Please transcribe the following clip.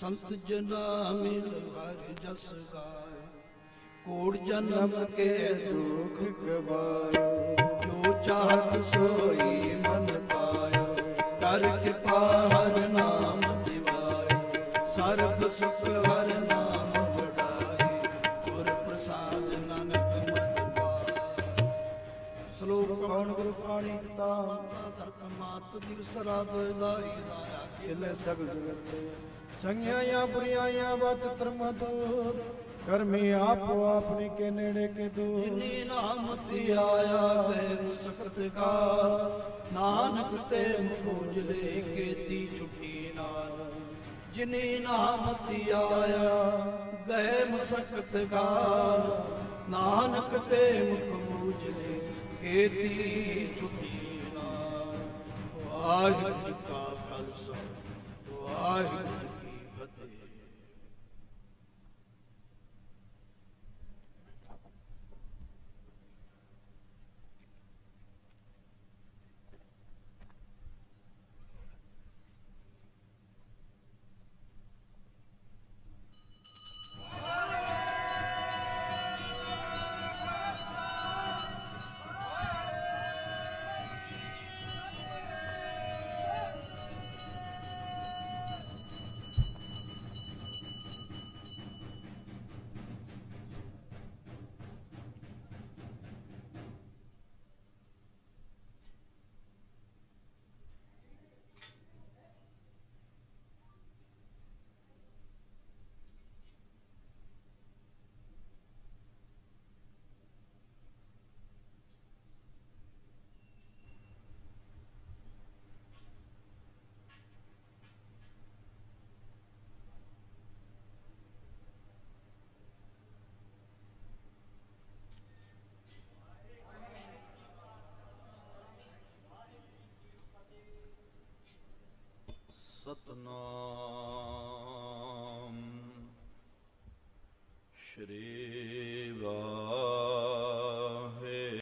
ਸੰਤ ਜਨਾ ਮਿਲ ਹਰਿ ਜਸ ਗਾਏ ਕੋੜ ਜਨਮ ਕੇ ਦੁਖ ਗਵਾਇਓ ਜੋ ਚਾਹਤ ਸੋਈ ਸ਼ਲੋਕ ਕੌਣ ਗੁਰੂ ਪਾਣੀ ਤਾ ਦਰਤ ਮਾਤ ਦਿਵਸ ਰਾਤ ਦਾਈ ਦਾਇਆ ਖਿਲੇ ਸਭ ਜਗਤ ਚੰਗਿਆਆਂ ਬੁਰੀਆਆਂ ਬਚਤਰ ਮਧੁਰ ਕਰਮੀ ਆਪੋ ਆਪਣੀ ਕੇ ਨੇੜੇ ਕੇ ਦੂਰ। ਜਿਨੀ ਨਾਮ ਤੇ ਆਇਆ ਵੈ ਮੁਸਕਤ ਕਾ ਨਾਨਕ ਤੇ ਮੁਝ ਲੈ ਕੀਤੀ ਛੁੱਟੀ ਨਾਲ। ਜਿਨੀ ਨਾਮ ਤੇ ਆਇਆ ਗਏ ਮੁਸਕਤ ਕਾ ਨਾਨਕ ਤੇ ਮੁਖ ਮੂਝ ਲੈ ਕੀਤੀ ਛੁੱਟੀ ਨਾਲ ਵਾਹਿਗੁਰੂ ਸਤਨਾਮ ਸ਼੍ਰੀ ਵਾ